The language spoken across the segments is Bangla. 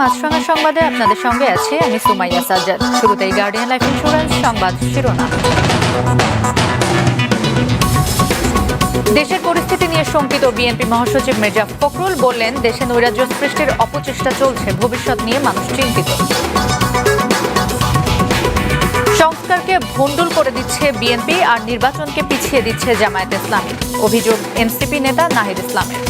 মাছরাঙা সংবাদে আপনাদের সঙ্গে আছি আমি সুমাইয়া সাজ্জাদ। শুরুতেই গার্ডিয়ান লাইফ ইন্স্যুরেন্স সংবাদ শিরোনাম। দেশের পরিস্থিতি নিয়ে শঙ্কিত বিএনপি মহাসচিব মির্জা ফখরুল বললেন, দেশে নৈরাজ্য সৃষ্টির অপচেষ্টা চলছে, ভবিষ্যৎ নিয়ে মানুষ চিন্তিত। সংস্কারকে ভণ্ডুল করে দিচ্ছে বিএনপি আর নির্বাচনকে পিছিয়ে দিচ্ছে জামায়াত ইসলামী। অভিযোগ এনসিপি নেতা নাহিদ ইসলামের।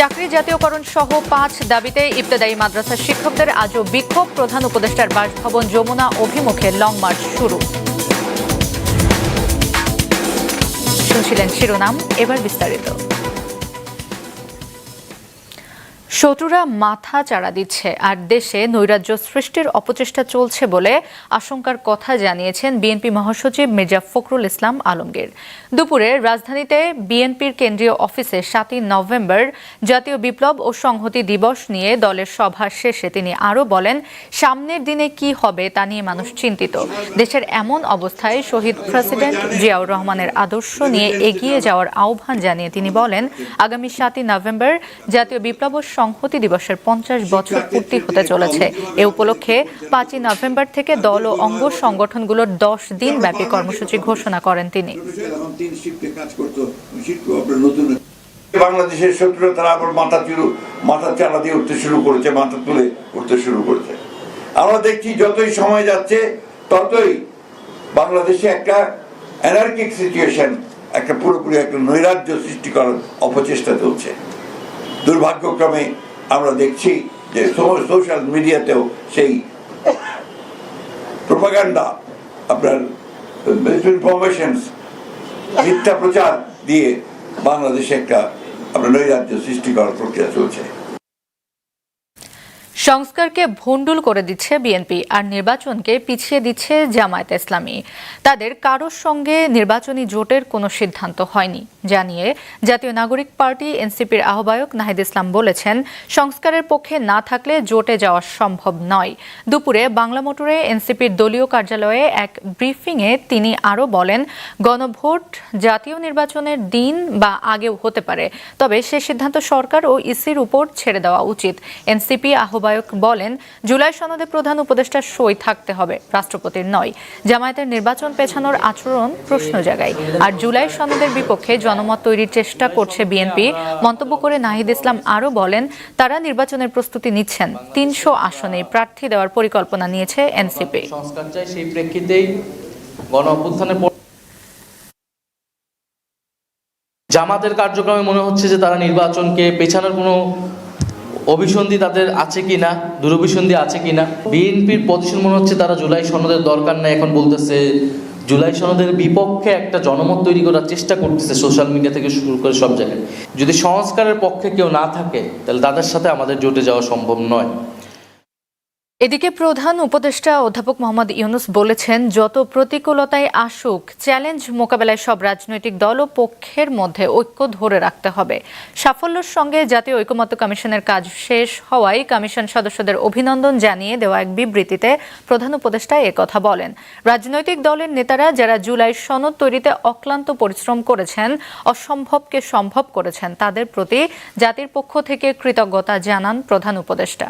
চাকরি জাতীয়করণ সহ পাঁচ দাবিতে ইবতদায়ী মাদ্রাসার শিক্ষকদের আজও বিক্ষোভ। প্রধান উপদেষ্টার বাসভবন যমুনা অভিমুখে লং মার্চ শুরু। শুনছিলেন শিরোনাম, এবার বিস্তারিত। শত্রুরা মাথা চাড়া দিচ্ছে আর দেশে নৈরাজ্য সৃষ্টির অপচেষ্টা চলছে বলে আশঙ্কার কথা জানিয়েছেন বিএনপি মহাসচিব মির্জা ফখরুল ইসলাম আলমগীর। দুপুরে রাজধানীতে বিএনপির কেন্দ্রীয় অফিসে সাতই নভেম্বর জাতীয় বিপ্লব ও সংহতি দিবস নিয়ে দলের সভা শেষে তিনি আরও বলেন, সামনের দিনে কি হবে তা নিয়ে মানুষ চিন্তিত। দেশের এমন অবস্থায় শহীদ প্রেসিডেন্ট জিয়াউর রহমানের আদর্শ নিয়ে এগিয়ে যাওয়ার আহ্বান জানিয়ে তিনি বলেন, আগামী সাতই নভেম্বর জাতীয় বিপ্লব ও সংহতি দিবসের পঞ্চাশ বছর পূর্তি হতে চলেছে। এ উপলক্ষে পাঁচই নভেম্বর থেকে দল ও অঙ্গ সংগঠনগুলোর দশ দিন ব্যাপী কর্মসূচি ঘোষণা করেন তিনি। বাংলাদেশের শত্রুরা তারা আবার মাথা চুরু মাথা চালা দিয়ে উঠতে শুরু করেছে মাথা তুলে উঠতে শুরু করেছে। আমরা দেখছি যতই সময় যাচ্ছে ততই বাংলাদেশে একটা অ্যানার্কিক সিচুয়েশন একটা পুরোপুরি একটা নৈরাজ্য সৃষ্টি করার অপচেষ্টা চলছে। দুর্ভাগ্যক্রমে আমরা দেখছি যে সোশ্যাল মিডিয়াতেও সেই প্রোপাগান্ডা আপনার ইনফরমেশন মিথ্যা প্রচার দিয়ে বাংলাদেশে একটা আপনার নৈরাজ্য সৃষ্টি করার প্রক্রিয়া চলছে। সংস্কারকে ভণ্ডুল করে দিচ্ছে বিএনপি আর নির্বাচনকে পিছিয়ে দিচ্ছে জামায়াত ইসলামী। তাদের কারোর সঙ্গে নির্বাচনী জোটের কোনো সিদ্ধান্ত হয়নি। জানিয়ে জাতীয় নাগরিক পার্টি এনসিপির আহ্বায়ক নাহিদ ইসলাম বলেছেন, সংস্কারের পক্ষে না থাকলে জোটে যাওয়া সম্ভব নয়। দুপুরে বাংলা মোটরে এনসিপির দলীয় কার্যালয়ে এক ব্রিফিংয়ে তিনি আরও বলেন, গণভোট জাতীয় নির্বাচনের দিন বা আগেও হতে পারে, তবে সে সিদ্ধান্ত সরকার ও ইসির উপর ছেড়ে দেওয়া উচিত। এনসিপি আহ্বায়ক বলেন, জুলাই সনদে প্রধান উপদেষ্টা সই থাকতে হবে, রাষ্ট্রপতির নয়। জামায়াতের নির্বাচন পেছানোর আচরণ প্রশ্ন জাগায়। আর জুলাই সনদের বিপক্ষে জনমত তৈরির চেষ্টা করছে বিএনপি মন্তব্য করে নাহিদ ইসলাম আরও বলেন, তারা নির্বাচনের প্রস্তুতি নিচ্ছেন। তিনশো আসনে প্রার্থী দেওয়ার পরিকল্পনা নিয়েছে এনসিপি জামাতের কার্যক্রমে মনে হচ্ছে যে তারা নির্বাচনকে পেছানোর কোনো অভিসন্ধি তাদের আছে কি না দুরভিসন্ধি আছে কি না বিএনপির পজিশন মনে হচ্ছে তারা জুলাই সনদের দরকার নাই, এখন বলতেছে জুলাই সনদের বিপক্ষে একটা জনমত তৈরি করার চেষ্টা করতেছে সোশ্যাল মিডিয়া থেকে শুরু করে সব জায়গায়। যদি সংস্কারের পক্ষে কেউ না থাকে, তাহলে তাদের সাথে আমাদের জোটে যাওয়া সম্ভব নয়। এদিকে প্রধান উপদেষ্টা অধ্যাপক মোহাম্মদ ইউনুস বলেছেন, যত প্রতিকূলতায় আসুক, চ্যালেঞ্জ মোকাবেলায় সব রাজনৈতিক দল ও পক্ষের মধ্যে ঐক্য ধরে রাখতে হবে। সাফল্যের সঙ্গে জাতীয় ঐকমত্য কমিশনের কাজ শেষ হওয়ায় কমিশন সদস্যদের অভিনন্দন জানিয়ে দেওয়া এক বিবৃতিতে প্রধান উপদেষ্টা কথা বলেন। রাজনৈতিক দলের নেতারা যারা জুলাই সনদ তৈরিতে অক্লান্ত পরিশ্রম করেছেন, অসম্ভবকে সম্ভব করেছেন, তাদের প্রতি জাতির পক্ষ থেকে কৃতজ্ঞতা জানান প্রধান উপদেষ্টা।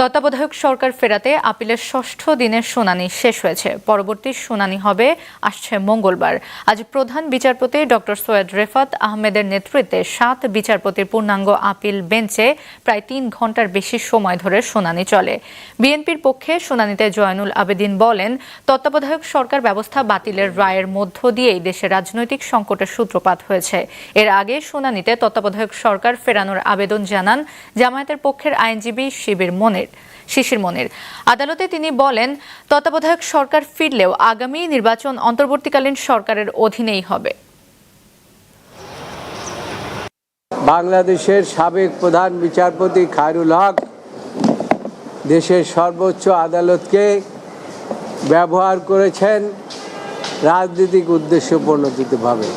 তত্ত্বাবধায়ক সরকার ফেরাতে আপিলের ষষ্ঠ দিনের শুনানি শেষ হয়েছে। পরবর্তী শুনানি হবে, আসছে মঙ্গলবার। আজ প্রধান বিচারপতি ডক্টর সৈয়দ রেফাত আহমেদের নেতৃত্বে সাত বিচারপতির পূর্ণাঙ্গ আপিল বেঞ্চে প্রায় তিন ঘণ্টার বেশি সময় ধরে শুনানি চলে। বিএনপির পক্ষে শুনানিতে জয়নুল আবেদিন বলেন, তত্ত্বাবধায়ক সরকার ব্যবস্থা বাতিলের রায়ের মধ্য দিয়েই দেশে রাজনৈতিক সংকটের সূত্রপাত হয়েছে। এর আগে শুনানিতে তত্ত্বাবধায়ক সরকার ফেরানোর আবেদন জানান, জামায়াতের পক্ষের আইনজীবী শিবির মনির। শিশির মনির। আদালতে তিনি বলেন, তত্ত্বাবধায়ক সরকার ফিরলেও আগামী নির্বাচন অন্তর্বর্তীকালীন সরকারের অধীনেই হবে। বাংলাদেশের সাবেক প্রধান বিচারপতি খায়রুল হক দেশের সর্বোচ্চ আদালতকে ব্যবহার করেছেন রাজনৈতিক উদ্দেশ্য প্রণোদিতভাবে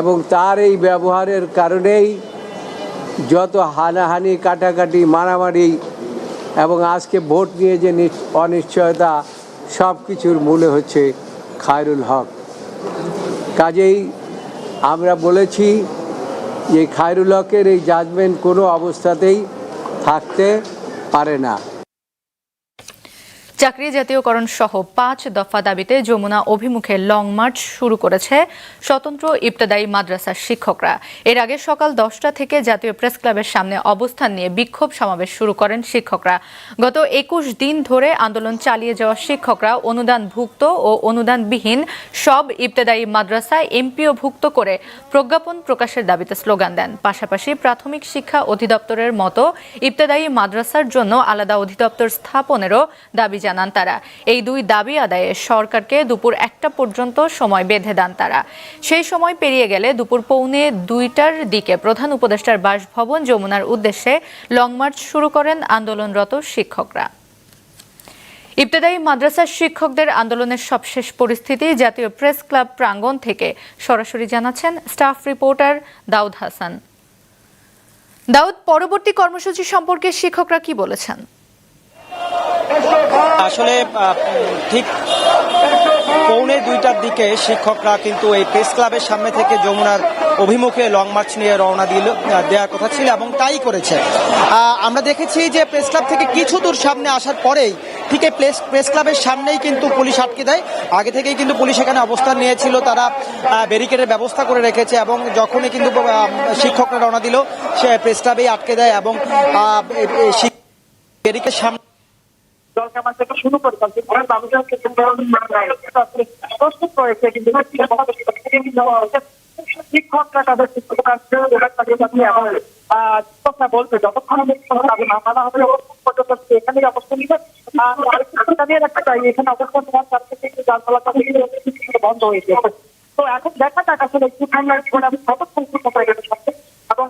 এবং তার এই ব্যবহারের কারণেই যত হানাহানি, কাটাকাটি, মারামারি এবং আজকে ভোট নিয়ে যে নিশ- অনিশ্চয়তা সব কিছুর মূলে হচ্ছে খায়রুল হক। কাজেই আমরা বলেছি যে খায়রুল হকের এই জাজমেন্ট কোনো অবস্থাতেই থাকতে পারে না। চাকরি জাতীয়করণ সহ পাঁচ দফা দাবিতে যমুনা অভিমুখে লং মার্চ শুরু করেছে স্বতন্ত্র ইবতদায়ী মাদ্রাসার শিক্ষকরা। এর আগে সকাল দশটা থেকে জাতীয় প্রেস ক্লাবের সামনে অবস্থান নিয়ে বিক্ষোভ সমাবেশ শুরু করেন শিক্ষকরা। গত একুশ দিন ধরে আন্দোলন চালিয়ে যাওয়া শিক্ষকরা অনুদানভুক্ত ও অনুদানবিহীন সব ইবতদায়ী মাদ্রাসায় এমপিও ভুক্ত করে প্রজ্ঞাপন প্রকাশের দাবিতে স্লোগান দেন। পাশাপাশি প্রাথমিক শিক্ষা অধিদপ্তরের মতো ইবতদায়ী মাদ্রাসার জন্য আলাদা অধিদপ্তর স্থাপনেরও দাবি জানান তারা। এই দুই দাবি আদায়ে সরকারকে দুপুর একটা পর্যন্ত সময় বেঁধে দেন তারা। সেই সময় পেরিয়ে গেলে দুপুর পৌনে দুইটার দিকে প্রধান উপদেষ্টার বাসভবন যমুনার উদ্দেশ্যে লং মার্চ শুরু করেন আন্দোলনরত শিক্ষকরা। ইবতদায়ী মাদ্রাসার শিক্ষকদের আন্দোলনের সবশেষ পরিস্থিতি জাতীয় প্রেস ক্লাব প্রাঙ্গণ থেকে সরাসরি জানাচ্ছেন স্টাফ রিপোর্টার দাউদ হাসান। দাউদ, পরবর্তী কর্মসূচি সম্পর্কে শিক্ষকরা কি বলেছেন? আসলে ঠিক পৌনে দুইটার দিকে শিক্ষকরা কিন্তু এই প্রেস ক্লাবের সামনে থেকে যমুনার অভিমুখে লং মার্চ নিয়ে রওনা দিল দেওয়ার কথা ছিল এবং তাই করেছে। আমরা দেখেছি যে প্রেস ক্লাব থেকে কিছু দূর সামনে আসার পরেই ঠিক এই প্রেস প্রেস ক্লাবের সামনেই কিন্তু পুলিশ আটকে দেয়। আগে থেকেই কিন্তু পুলিশ এখানে অবস্থান নিয়েছিল, তারা ব্যারিকেডের ব্যবস্থা করে রেখেছে এবং যখনই কিন্তু শিক্ষকরা রওনা দিল, সে প্রেস ক্লাবেই আটকে দেয় এবং ব্যারিকেড সামনে জলকামান থেকে শুরু করে তাদের মানুষের ক্ষেত্রে প্রস্তুত কিন্তু শিক্ষকরা তাদের শিক্ষকরা আহ, শিক্ষকরা বলছে যতক্ষণ তাদের না মানা হবে পর্যন্ত এখানেই অবস্থান নিবে। চাই এখানে অবস্থান নেওয়ার তার থেকে যান চলাচল বন্ধ হয়েছে তো এখন দেখা যাক আসলে একটু আমি কতক্ষণ এবং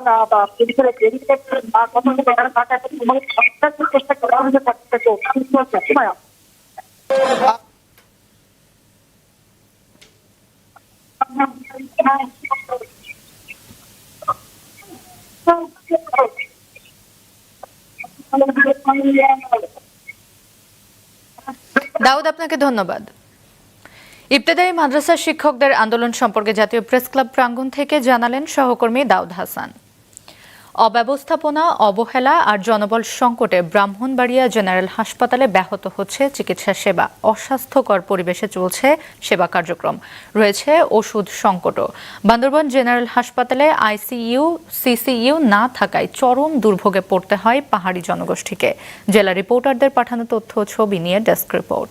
দাউদ আপনাকে ধন্যবাদ। ইবতেদায়ী মাদ্রাসার শিক্ষকদের আন্দোলন সম্পর্কে জাতীয় প্রেস ক্লাব প্রাঙ্গণ থেকে জানালেন সহকর্মী দাউদ হাসান। অব্যবস্থাপনা, অবহেলা আর জনবল সংকটে ব্রাহ্মণবাড়িয়া জেনারেল হাসপাতালে ব্যাহত হচ্ছে চিকিৎসা সেবা। অস্বাস্থ্যকর পরিবেশে চলছে সেবা কার্যক্রম। রয়েছে ওষুধ সংকটও। বান্দরবান জেনারেল হাসপাতালে আইসিইউ, সিসিইউ না থাকায় চরম দুর্ভোগে পড়তে হয় পাহাড়ি জনগোষ্ঠীকে। জেলা রিপোর্টারদের পাঠানো তথ্য ছবি নিয়ে ডেস্ক রিপোর্ট।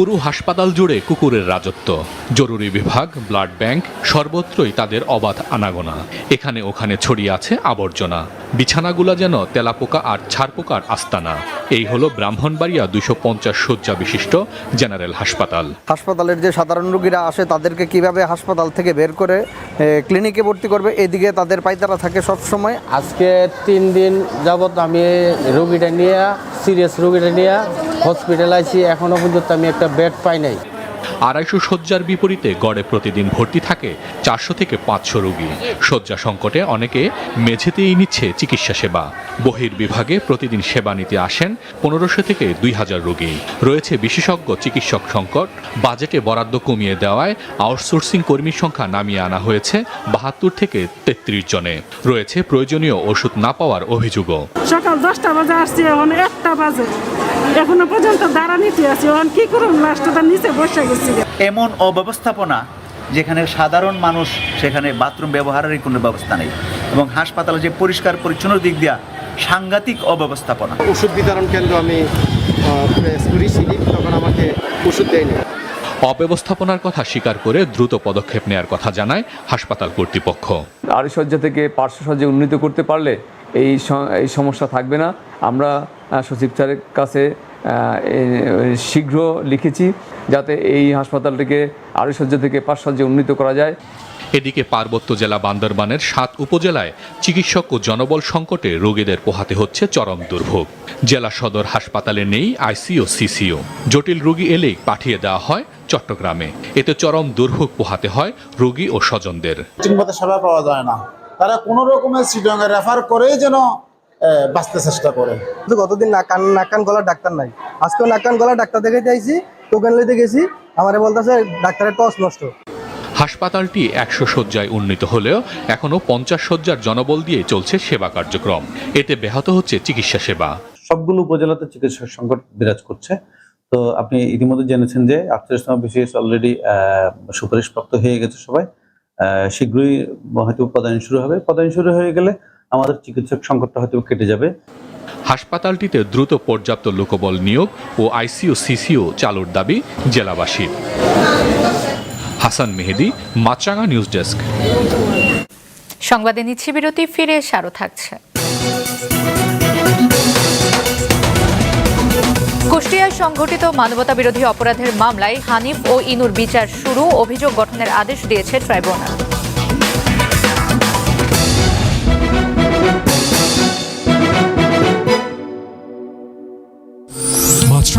পুরো হাসপাতাল জুড়ে কুকুরের রাজত্ব। জরুরি বিভাগ ব্লাড ব্যাংক সর্বত্রই তাদের অবাধ আনাগোনা। এখানে ওখানে ছড়িয়ে আছে আবর্জনা। বিছানাগুলা যেন তেলাপোকা আর ছারপোকার আস্তানা। এই হলো ব্রাহ্মণবাড়িয়া দুশো পঞ্চাশ শয্যা বিশিষ্ট জেনারেল হাসপাতাল। হাসপাতালের যে সাধারণ রোগীরা আসে তাদেরকে কীভাবে হাসপাতাল থেকে বের করে ক্লিনিকে ভর্তি করবে এদিকে তাদের পাইতারা থাকে সব সময় আজকে তিন দিন যাবত আমি রোগীটা নিয়ে সিরিয়াস রোগীটা নিয়ে হসপিটাল আছি। এখনও পর্যন্ত আমি একটা বেড পাই নাই। আড়াইশো শয্যার বিপরীতে গড়ে প্রতিদিন ভর্তি থাকে চারশো থেকে পাঁচশো রোগী। শয্যা সংকটে অনেকে মেঝেতেই নিচ্ছে চিকিৎসা সেবা। বহির্বিভাগে প্রতিদিন সেবা নিতে আসেন পনেরোশো থেকে দুই হাজার রোগী। রয়েছে বিশেষজ্ঞ চিকিৎসক সংকট। বাজেটে বরাদ্দ কমিয়ে দেওয়ায় আউটসোর্সিং কর্মীর সংখ্যা নামিয়ে আনা হয়েছে বাহাত্তর থেকে তেত্রিশ জনে। রয়েছে প্রয়োজনীয় ওষুধ না পাওয়ার অভিযোগও। সকাল দশটা বাজে আসছি, এখন একটা বাজে। এখনও পর্যন্ত দাঁড়ানিতে আছি এখন কি করুন লাস্টটা নিচে বসে গেছি। এমন অব্যবস্থাপনা যেখানে সাধারণ মানুষ সেখানে বাথরুম ব্যবহারেরই কোনো ব্যবস্থা নেই এবং হাসপাতালে যে পরিষ্কার পরিচ্ছন্ন দিক দিয়া সাংঘাতিক অব্যবস্থাপনা। ওষুধ বিতরণ কেন্দ্র আমি প্রেস করেছিলি তখন আমাকে ওষুধ দেয়নি। অব্যবস্থাপনার কথা স্বীকার করে দ্রুত পদক্ষেপ নেয়ার কথা জানায় হাসপাতাল কর্তৃপক্ষ। আড়াই সজ্জা থেকে পার্শ্ব সজ্জা উন্নীত করতে পারলে এই এই সমস্যা থাকবে না। আমরা সচিব স্যারের কাছে শীঘ্র লিখেছি যাতে এই হাসপাতালটিকে আড়াই সজ্জা থেকে পাঁচ সজ্জা উন্নীত করা যায়। এদিকে পার্বত্য জেলা বান্দরবানের সাত উপজেলায় চিকিৎসক ও জনবল সংকটে রোগীদের পোহাতে হচ্ছে চরম দুর্ভোগ। জেলা সদর হাসপাতালে নেই আইসিও সিসিও। জটিল রোগী এলেই পাঠিয়ে দেওয়া হয় চট্টগ্রামে। এতে চরম দুর্ভোগ পোহাতে হয় রোগী ও স্বজনদের। ঠিকমতো সেবা পাওয়া যায় না। তারা কোনো রকমের সিটঙ্গে রেফার করেই যেন বাঁচতে চেষ্টা করে। কিন্তু গতদিন নাকান নাকান গলার ডাক্তার নাই। আজকেও নাকান গলার ডাক্তার দেখে চাইছি টোকেন লইতে গেছি আমারে বলতেছে ডাক্তারের টস নষ্ট। হাসপাতালটি একশো শয্যায় উন্নীত হলেও এখনও পঞ্চাশ শয্যার জনবল দিয়ে চলছে সেবা কার্যক্রম। এতে ব্যাহত হচ্ছে চিকিৎসা সেবা। সবগুলো উপজেলাতে চিকিৎসা সংকট বিরাজ করছে। তো আপনি ইতিমধ্যে জেনেছেন যে আটত্রিশতম বিসিএস অলরেডি সুপারিশপ্রাপ্ত হয়ে গেছে সবাই। আহ, শীঘ্রই হয়তো পদায়ন শুরু হবে। পদায়ন শুরু হয়ে গেলে আমাদের চিকিৎসক সংকটটা হয়তো কেটে যাবে। হাসপাতালটিতে দ্রুত পর্যাপ্ত লোকবল নিয়োগ ও আইসিইউ সিসিও চালুর দাবি জেলাবাসীর। Hasan Mehedi Maasranga news desk. সংবাদে নিচ্ছি বিরতি ফিরে এসে আরও থাকছে। কুষ্টিয়ায় সংঘটিত মানবতা বিরোধী অপরাধের মামলায় হানিফ ও ইনুর বিচার শুরু অভিযোগ গঠনের আদেশ দিয়েছে ট্রাইব্যুনাল।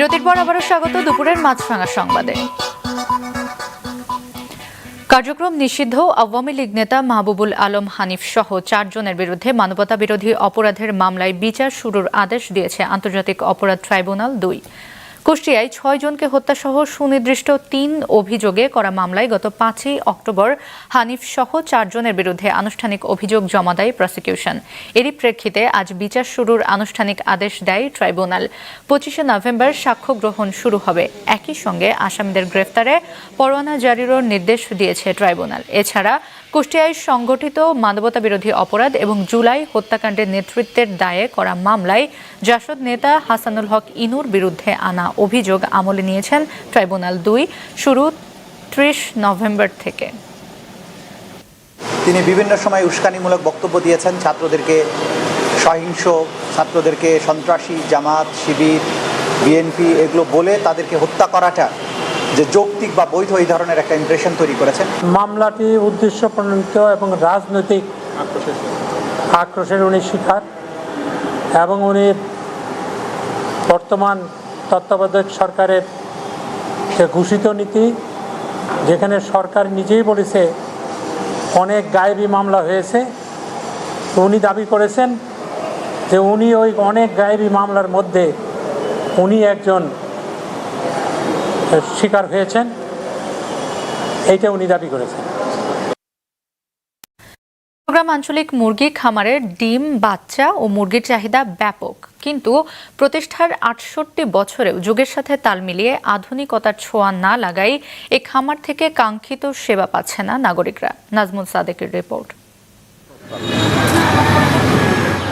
বিরতির পর আবারও স্বাগত দুপুরের মাছরাঙা সংবাদে। কার্যক্রম নিষিদ্ধ। আওয়ামী লীগ নেতা মাহবুবুল আলম হানিফ সহ চারজনের বিরুদ্ধে মানবতা বিরোধী অপরাধের মামলায় বিচার শুরুর আদেশ দিয়েছে আন্তর্জাতিক অপরাধ ট্রাইব্যুনাল দুই। কুষ্টিয়ায় ছয় জনকে হত্যাসহ সুনির্দিষ্ট তিন অভিযোগে করা মামলায় গত পাঁচই অক্টোবর হানিফ সহ চারজনের বিরুদ্ধে আনুষ্ঠানিক অভিযোগ জমা দেয় প্রসিকিউশন। এরই প্রেক্ষিতে আজ বিচার শুরুর আনুষ্ঠানিক আদেশ দেয় ট্রাইব্যুনাল। পঁচিশে নভেম্বর সাক্ষ্য গ্রহণ শুরু হবে। একই সঙ্গে আসামিদের গ্রেফতারে পরোয়ানা জারিরও নির্দেশ দিয়েছে ট্রাইব্যুনাল। এছাড়া কুষ্টিয়ায় সংগঠিত মানবতা বিরোধী অপরাধ এবং জুলাই হত্যাকাণ্ডের নেতৃত্বের দায়ে করা মামলায় জাসদ নেতা হাসানুল হক ইনুর বিরুদ্ধে আনা অভিযোগ আমলে নিয়েছেন ট্রাইব্যুনাল দুই শুরু ত্রিশ নভেম্বর থেকে। তিনি বিভিন্ন সময় উস্কানিমূলক বক্তব্য দিয়েছেন। ছাত্রদেরকে সহিংস, ছাত্রদেরকে সন্ত্রাসী, জামাত, শিবির, বিএনপি, এগুলো বলে তাদেরকে হত্যা করাটা যে যৌক্তিক বা বৈধ এই ধরনের একটা ইমপ্রেশন তৈরি করেছেন। মামলাটি উদ্দেশ্য প্রণোদিত এবং রাজনৈতিক আক্রোশের উনি শিকার এবং উনি বর্তমান তত্ত্বাবধায়ক সরকারের যে ঘোষিত নীতি, যেখানে সরকার নিজেই বলেছে অনেক গায়েবী মামলা হয়েছে, উনি দাবি করেছেন যে উনি ওই অনেক গায়েবী মামলার মধ্যে উনি একজন শিকার হয়েছেন এইটা উনি দাবি করেছেন। চট্টগ্রাম আঞ্চলিক মুরগি খামারের ডিম, বাচ্চা ও মুরগির চাহিদা ব্যাপক, কিন্তু প্রতিষ্ঠার আটষট্টি বছরেও যুগের সাথে তাল মিলিয়ে আধুনিকতার ছোঁয়া না লাগাই এ খামার থেকে কাঙ্ক্ষিত সেবা পাচ্ছে না নাগরিকরা। নাজমুল সাদেকের রিপোর্ট।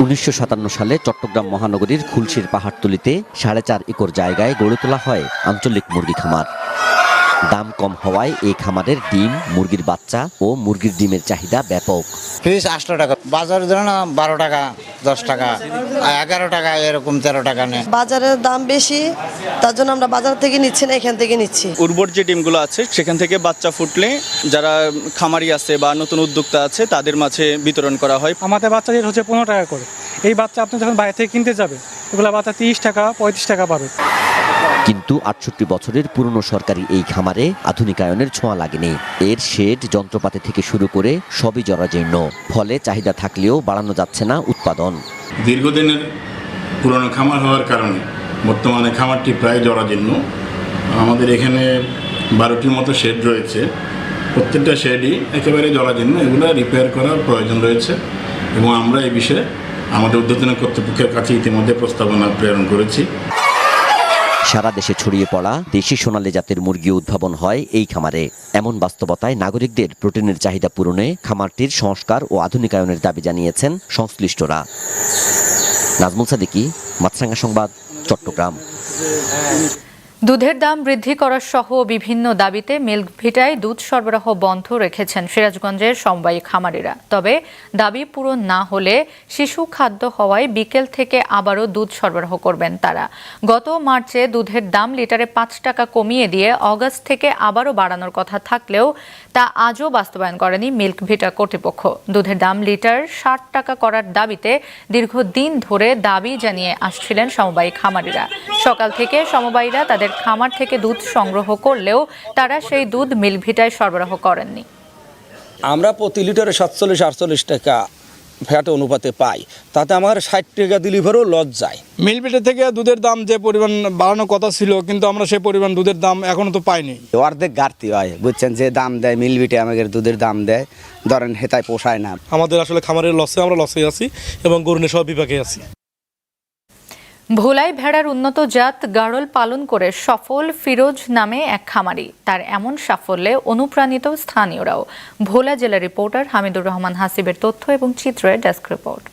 উনিশশো সাতান্ন সালে চট্টগ্রাম মহানগরীর খুলশির পাহাড়তলিতে সাড়ে চার একর জায়গায় গড়ে তোলা হয় আঞ্চলিক মুরগি খামার। দাম কম হওয়ায় এই খামারের ডিম মুরগির বাচ্চা ও মুরগির ডিমের চাহিদা ব্যাপক। ফিস আটশো টাকা। বাজারে ধরো না বারো টাকা দশ টাকা এগারো টাকা এরকম তেরো টাকা নেয়। বাজারের দাম বেশি তার জন্য আমরা বাজার থেকে নিচ্ছি না এখান থেকে নিচ্ছি। উর্বর যে ডিমগুলো আছে সেখান থেকে বাচ্চা ফুটলে যারা খামারি আছে বা নতুন উদ্যোক্তা আছে তাদের মাঝে বিতরণ করা হয়। আমাদের বাচ্চা রেট হচ্ছে পনেরো টাকা করে। এই বাচ্চা আপনি যখন বাইরে থেকে কিনতে যাবে এগুলো বাচ্চা তিরিশ টাকা পঁয়ত্রিশ টাকা পাবে। কিন্তু আটষট্টি বছরের পুরনো সরকারি এই খামারে আধুনিকায়নের ছোঁয়া লাগেনি। এর শেড যন্ত্রপাতি থেকে শুরু করে সবই জরাজীর্ণ। ফলে চাহিদা থাকলেও বাড়ানো যাচ্ছে না উৎপাদন। দীর্ঘদিনের পুরনো খামার হওয়ার কারণে বর্তমানে খামারটি প্রায় জরাজীর্ণ। আমাদের এখানে বারোটির মতো শেড রয়েছে। প্রত্যেকটা শেডই একেবারে জরাজীর্ণ। এগুলো রিপেয়ার করার প্রয়োজন রয়েছে এবং আমরা এই বিষয়ে আমাদের উদ্বোধন কর্তৃপক্ষের কাছে ইতিমধ্যে প্রস্তাবনা প্রেরণ করেছি। সারা দেশে ছড়িয়ে পড়া দেশি সোনালী জাতের মুরগি উদ্ভাবন হয় এই খামারে। এমন বাস্তবতায় নাগরিকদের প্রোটিনের চাহিদা পূরণে খামারটির সংস্কার ও আধুনিকায়নের দাবি জানিয়েছেন সংশ্লিষ্টরা। নাজমুল সাদিকি মাতসাঙ্গা সংবাদ, চট্টগ্রাম। দুধের দাম বৃদ্ধি করার সহ বিভিন্ন দাবিতে মিল্ক ভিটায় দুধ সরবরাহ বন্ধ রেখেছেন সিরাজগঞ্জের সমবায়ী খামারিরা। তবে দাবি পূরণ না হলে শিশু খাদ্য হওয়ায় বিকেল থেকে আবারও দুধ সরবরাহ করবেন তারা। গত মার্চে দুধের দাম লিটারে পাঁচ টাকা কমিয়ে দিয়ে অগস্ট থেকে আবারও বাড়ানোর কথা থাকলেও তা আজও বাস্তবায়ন করেনি মিল্ক ভিটা কর্তৃপক্ষ। দুধের দাম লিটার ষাট টাকা করার দাবিতে দীর্ঘদিন ধরে দাবি জানিয়ে আসছিলেন সমবায়ী খামারিরা। সকাল থেকে সমবায়ীরা তাদের খামার থেকে দুধ সংগ্রহ করলেও তারা সেই দুধ মিল্ক ভিটায় সরবরাহ করেননি। আমরা প্রতি লিটারে সাতচল্লিশ আটচল্লিশ টাকা ফ্যাট অনুপাতে পাই। তাতে আমার ষাট টাকা ডেলিভারও লস যায়। মিলপিটে থেকে দুধের দাম যে পরিমাণ বাড়ানোর কথা ছিল কিন্তু আমরা সেই পরিমাণ দুধের দাম এখনও তো পাইনি। অর্ধেক ঘাটতি হয় বুঝছেন? যে দাম দেয় মিলবিটে আমাদের দুধের দাম দেয় ধরেন হেতায় পোষায় না। আমাদের আসলে খামারের লসে আমরা লসে আছি এবং গরুণে সব বিভাগে আছি। ভোলায় ভেড়ার উন্নত জাত গাড়ল পালন করে সফল ফিরোজ নামে এক খামারি। তার এমন সাফল্যে অনুপ্রাণিত স্থানীয়রাও। ভোলা জেলা রিপোর্টার হামিদুর রহমান হাসিবের তথ্য এবং চিত্রের ডেস্ক রিপোর্ট।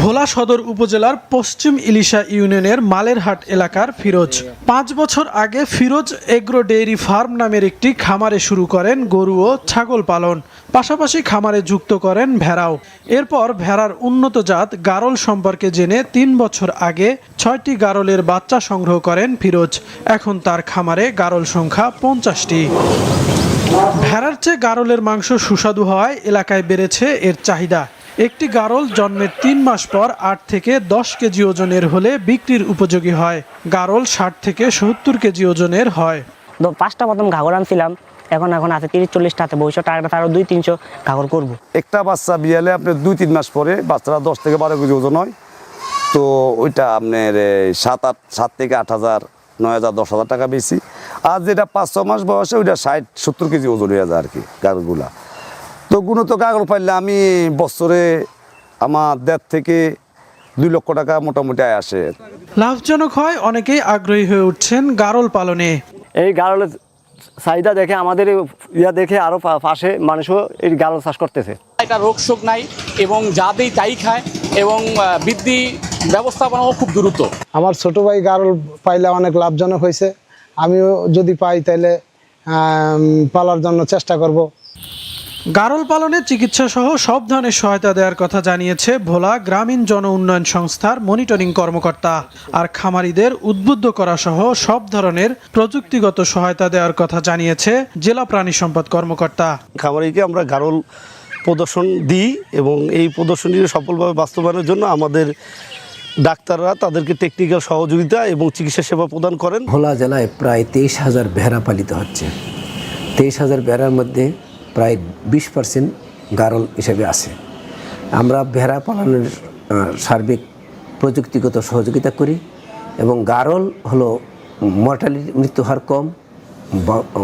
ভোলা সদর উপজেলার পশ্চিম ইলিশা ইউনিয়নের মালেরহাট এলাকার ফিরোজ। পাঁচ বছর আগে ফিরোজ এগ্রো ডেইরি ফার্ম নামের একটি খামারে শুরু করেন গরু ও ছাগল পালন। পাশাপাশি খামারে যুক্ত করেন ভেড়াও। এরপর ভেড়ার উন্নত জাত গারল সম্পর্কে জেনে তিন বছর আগে ছয়টি গারলের বাচ্চা সংগ্রহ করেন ফিরোজ। এখন তার খামারে গারল সংখ্যা পঞ্চাশটি। ভেড়ার চেয়ে গারলের মাংস সুস্বাদু হওয়ায় এলাকায় বেড়েছে এর চাহিদা। একটি গারল জন্মের তিন মাস পর আট থেকে দশ কেজি ওজনের হলে বিক্রির উপযোগী হয়। গারল ষাট থেকে সত্তর কেজি ওজনের হয়। পাঁচটা প্রথম ঘাগর আনছিলাম এখন এখন আছে তিরিশ চল্লিশটা আছে ভবিষ্যৎ টাকাটা আরও দুই তিনশো ঘাগর করব। একটা বাচ্চা বিয়ালে আপনি দুই তিন মাস পরে বাচ্চারা দশ থেকে বারো কেজি ওজন হয়। তো ওইটা আপনার সাত আট সাত থেকে আট হাজার নয় হাজার দশ হাজার টাকা বেশি। আর যেটা পাঁচ ছ মাস বয়সে ওইটা ষাট সত্তর কেজি ওজন হয়ে যায় আর কি গাগরগুলা তো গুণত গাগর পাইলে আমি বছরে আমার দেড় থেকে দুই লক্ষ টাকা মোটামুটি আয় আসে। লাভজনক হয় অনেকেই আগ্রহী হয়ে উঠছেন গারল পালনে। এই গারলের চাহিদা দেখে আমাদের ইয়া দেখে আরও পাশে মানুষও এই গারল চাষ করতেছে। এটা রোগ শোক নাই এবং যা দেই তাই খায় এবং বৃদ্ধি ব্যবস্থাপনাও খুব দ্রুত। আমার ছোট ভাই গারল পাইলে অনেক লাভজনক হয়েছে। আমিও যদি পাই তাহলে পালার জন্য চেষ্টা করব। গারল পালনে চিকিৎসা সহ সব ধরনের সহায়তা দেওয়ার কথা জানিয়েছে ভোলা গ্রামীণ জন উন্নয়ন সংস্থার মনিটরিং কর্মকর্তা। আর খামারিদের উদ্বুদ্ধ করা সহ সব ধরনের প্রযুক্তিগত সহায়তা দেওয়ার কথা জানিয়েছে জেলা প্রাণী সম্পদ কর্মকর্তা। খামারিকে আমরা গারল প্রদর্শন দিই এবং এই প্রদর্শনী সফলভাবে বাস্তবায়নের জন্য আমাদের ডাক্তাররা তাদেরকে টেকনিক্যাল সহযোগিতা এবং চিকিৎসা সেবা প্রদান করেন। ভোলা জেলায় প্রায় তেইশ হাজার ভেড়া পালিত হচ্ছে। তেইশ হাজার ভেড়ার মধ্যে প্রায় বিশ পার্সেন্ট গারল হিসেবে আছে। আমরা ভেড়া পালনের সার্বিক প্রযুক্তিগত সহযোগিতা করি এবং গারল হলো মর্টালিটি মৃত্যু হার কম বা-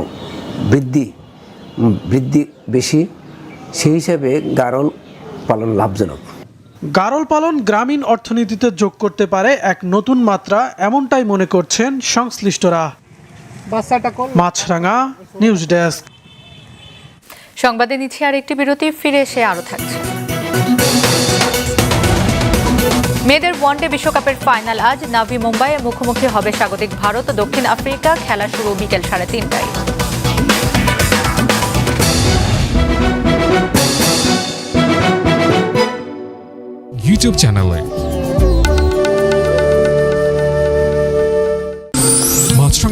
বৃদ্ধি বৃদ্ধি বেশি সেই হিসাবে গারল পালন লাভজনক। গারল পালন গ্রামীণ অর্থনীতিতে যোগ করতে পারে এক নতুন মাত্রা এমনটাই মনে করছেন সংশ্লিষ্টরা। Maasranga news desk. সংবাদে নিচ্ছে আর একটি বিরতি, ফিরে এসে আরও থাকছে। মেয়েদের ওয়ানডে বিশ্বকাপের ফাইনাল আজ, নাভি মুম্বাইয়ে মুখোমুখি হবে স্বাগতিক ভারত। দক্ষিণ আফ্রিকা খেলা শুরু বিকেল সাড়ে তিনটায়। ইউটিউব চ্যানেলে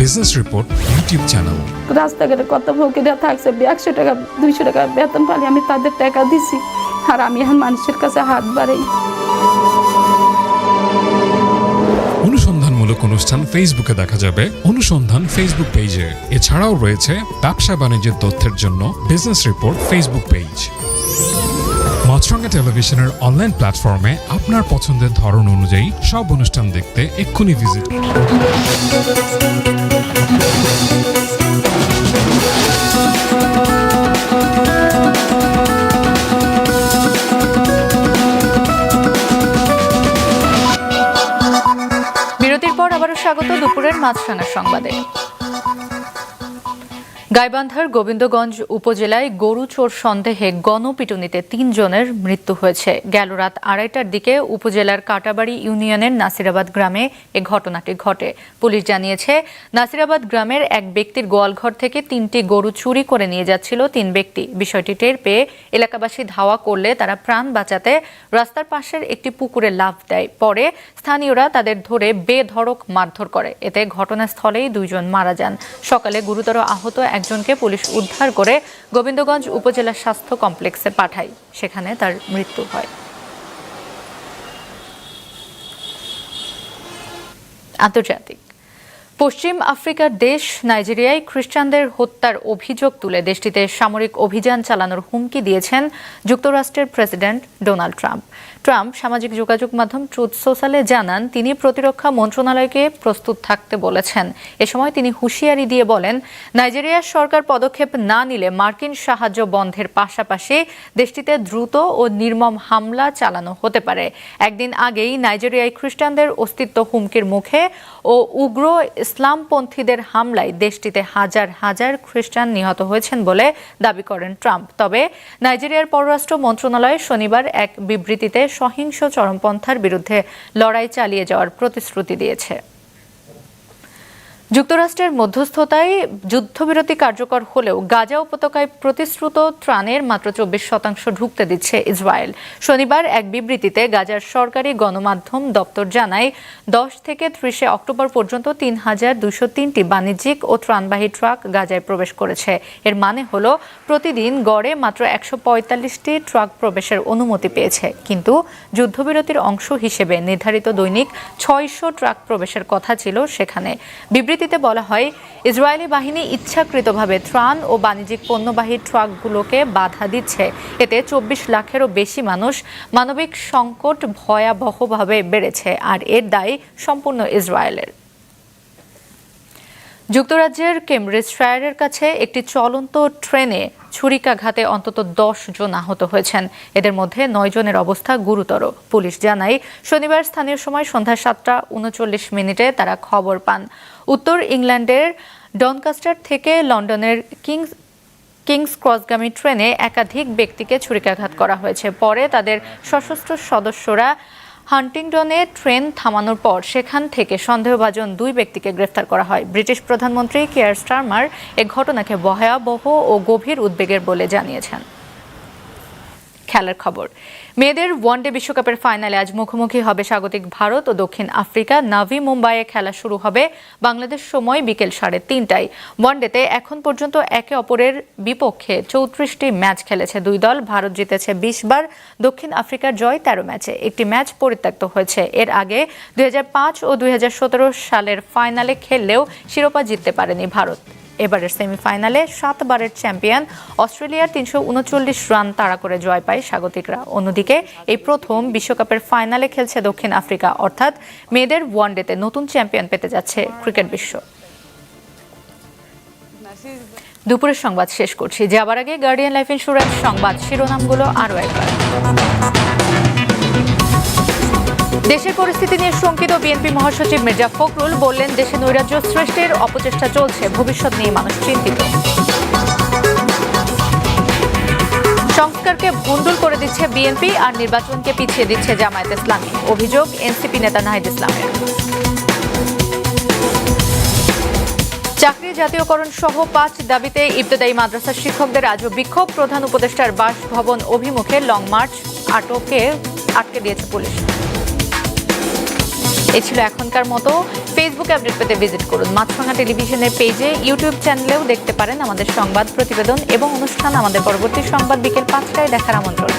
বিজনেস রিপোর্ট ইউটিউব চ্যানেল রাস্তাঘাটে কত ফকিরা থাকছে একশো টাকা দুইশো টাকা বেতন পালি আমি তাদের টাকা দিছি। আর আমি এখন মানুষের কাছে হাত বাড়াই। অনুসন্ধানমূলক অনুষ্ঠান ফেসবুকে দেখা যাবে। অনুসন্ধান ফেসবুক পেজে এছাড়াও রয়েছে ব্যবসা বাণিজ্যের তথ্যের জন্য business report Facebook page Maasranga টেলিভিশনের অনলাইন প্ল্যাটফর্মে আপনার পছন্দের ধরন অনুযায়ী সব অনুষ্ঠান দেখতে এক্ষুনি ভিজিট বিরতির পর আবারও স্বাগত দুপুরের মাছরাঙা সংবাদে। গাইবান্ধার গোবিন্দগঞ্জ উপজেলায় গরু চোর সন্দেহে গণপিটুনিতে তিনজনের মৃত্যু হয়েছে। গেল রাত আড়াইটার দিকে উপজেলার কাটাবাড়ি ইউনিয়নের নাসিরাবাদ গ্রামে এ ঘটনাটি ঘটে। পুলিশ জানিয়েছে, নাসিরাবাদ গ্রামের এক ব্যক্তির গোয়ালঘর থেকে তিনটি গরু চুরি করে নিয়ে যাচ্ছিল তিন ব্যক্তি। বিষয়টি টের পেয়ে এলাকাবাসী ধাওয়া করলে তারা প্রাণ বাঁচাতে রাস্তার পাশের একটি পুকুরে লাফ দেয়। পরে স্থানীয়রা তাদের ধরে বেধড়ক মারধর করে। এতে ঘটনাস্থলেই দুইজন মারা যান। সকালে গুরুতর আহত একজনকে পুলিশ উদ্ধার করে গোবিন্দগঞ্জ উপজেলা স্বাস্থ্য কমপ্লেক্সে পাঠায়। সেখানে তার মৃত্যু হয়। আন্তর্জাতিক পশ্চিম আফ্রিকার দেশ নাইজেরিয়ায় খ্রিস্টানদের হত্যার অভিযোগ তুলে দেশটিতে সামরিক অভিযান চালানোর হুমকি দিয়েছেন যুক্তরাষ্ট্রের প্রেসিডেন্ট ডোনাল্ড ট্রাম্প। ট্রাম্প সামাজিক যোগাযোগ মাধ্যম ট্রুথ সোশ্যালে জানান, তিনি প্রতিরক্ষা মন্ত্রণালয়কে প্রস্তুত থাকতে বলেছেন। এ সময় তিনি হুঁশিয়ারি দিয়ে বলেন, নাইজেরিয়ার সরকার পদক্ষেপ না নিলে মার্কিন সাহায্য বন্ধের পাশাপাশি দেশটিতে দ্রুত ও নির্মম হামলা চালানো হতে পারে। একদিন আগেই নাইজেরিয়ায় খ্রিস্টানদের অস্তিত্ব হুমকির মুখে ও উগ্র ইসলামপন্থীদের হামলায় দেশটিতে হাজার হাজার খ্রিস্টান নিহত হয়েছেন বলে দাবি করেন ট্রাম্প। তবে নাইজেরিয়ার পররাষ্ট্র মন্ত্রণালয় শনিবার এক বিবৃতিতে সহিংস চরমপন্থার বিরুদ্ধে লড়াই চালিয়ে যাওয়ার প্রতিশ্রুতি দিয়েছে। যুক্তরাষ্ট্রের মধ্যস্থতায় যুদ্ধবিরতি কার্যকর হলেও গাজা উপত্যকায় প্রতিশ্রুত ত্রাণের মাত্র চব্বিশ শতাংশ ঢুকতে দিচ্ছে ইসরায়েল। শনিবার এক বিবৃতিতে গাজার সরকারি গণমাধ্যম দপ্তর জানায়, দশ থেকে ত্রিশে অক্টোবর পর্যন্ত তিন হাজার দুশো তিনটি বাণিজ্যিক ও ত্রাণবাহী ট্রাক গাজায় প্রবেশ করেছে। এর মানে হল, প্রতিদিন গড়ে মাত্র একশো পঁয়তাল্লিশটি ট্রাক প্রবেশের অনুমতি পেয়েছে। কিন্তু যুদ্ধবিরতির অংশ হিসেবে নির্ধারিত দৈনিক ছয়শো ট্রাক প্রবেশের কথা ছিল সেখানে। বিবৃতিতে বলা হয়, ইসরায়েলি বাহিনী ইচ্ছাকৃতভাবে ত্রাণ ও বাণিজ্যিক পণ্যবাহী ট্রাকগুলোকে বাধা দিচ্ছে। এতে চব্বিশ লাখেরও বেশি মানুষ মানবিক সংকট ভয়াবহভাবে বেড়েছে, আর এর দায় সম্পূর্ণ ইসরায়েলের। যুক্তরাজ্যের কেমব্রিজশায়ারের কাছে একটি চলন্ত ট্রেনে ছুরিকাঘাতে অন্তত দশ জন আহত হয়েছেন। এদের মধ্যে নয় জনের অবস্থা গুরুতর। পুলিশ জানায়, শনিবার স্থানীয় সময় সন্ধ্যা সাতটা উনচল্লিশ মিনিটে তারা খবর পান। উত্তর ইংল্যান্ডের ডনকাস্টার থেকে লন্ডনের কিংস কিংস ক্রসগামী ট্রেনে একাধিক ব্যক্তিকে ছুরিকাঘাত করা হয়েছে। পরে তাদের সশস্ত্র সদস্যরা হান্টিংটনে ট্রেন থামানোর পর সেখান থেকে সন্দেহভাজন দুই ব্যক্তিকে গ্রেফতার করা হয়। ব্রিটিশ প্রধানমন্ত্রী কেয়ার স্টারমার এ ঘটনাকে ভয়াবহ ও গভীর উদ্বেগের বলে জানিয়েছেন। খেলার খবর। মেয়েদের ওয়ানডে বিশ্বকাপের ফাইনালে আজ মুখোমুখি হবে স্বাগতিক ভারত ও দক্ষিণ আফ্রিকা। নাভি মুম্বাইয়ে খেলা শুরু হবে বাংলাদেশ সময় বিকেল সাড়ে তিনটায়। ওয়ানডেতে এখন পর্যন্ত একে অপরের বিপক্ষে চৌত্রিশটি ম্যাচ খেলেছে দুই দল। ভারত জিতেছে বিশ বার, দক্ষিণ আফ্রিকার জয় তেরো ম্যাচে। একটি ম্যাচ পরিত্যক্ত হয়েছে। এর আগে দুই হাজার পাঁচ ও দুই হাজার সতেরো সালের ফাইনালে খেললেও শিরোপা জিততে পারেনি ভারত। এবারের সেমিফাইনালে সাতবারের চ্যাম্পিয়ন, অস্ট্রেলিয়ার তিনশো উনচল্লিশ রান তাড়া করে জয় পায় স্বাগতিকরা। অন্যদিকে, এই প্রথম বিশ্বকাপের ফাইনালে খেলছে দক্ষিণ আফ্রিকা, অর্থাৎ মেয়েদের ওয়ানডেতে নতুন চ্যাম্পিয়ন পেতে যাচ্ছে ক্রিকেট বিশ্ব। দুপুরের সংবাদ শেষ করছি। যাবার আগে গার্ডিয়ান লাইফ ইন্স্যুরেন্স সংবাদ শিরোনামগুলো আরও একবার। দেশের পরিস্থিতি নিয়ে শঙ্কিত বিএনপি মহাসচিব মির্জা ফখরুল বললেন, দেশে নৈরাজ্য সৃষ্টির অপচেষ্টা চলছে, ভবিষ্যৎ নিয়ে মানুষ চিন্তিত। সংস্কারকে ভণ্ডুল করে দিচ্ছে বিএনপি আর নির্বাচনকে পিছিয়ে দিচ্ছে জামায়াত ইসলামী। অভিযোগ এনসিপি নেতা নাহিদ ইসলামের। চাকরি জাতীয়করণ সহ পাঁচ দাবিতে ইবতদায়ী মাদ্রাসার শিক্ষকদের আজও বিক্ষোভ। প্রধান উপদেষ্টার বাসভবন অভিমুখে লং মার্চ আটকে আটকে দিয়েছে পুলিশ। এ ছিল এখনকার মতো ফেসবুক আপডেট পেতে ভিজিট করুন মাছরাঙা টেলিভিশনের পেজে ইউটিউব চ্যানেলেও দেখতে পারেন আমাদের সংবাদ প্রতিবেদন এবং অনুষ্ঠান আমাদের পরবর্তী সংবাদ বিকেল পাঁচটায় দেখার আমন্ত্রণ।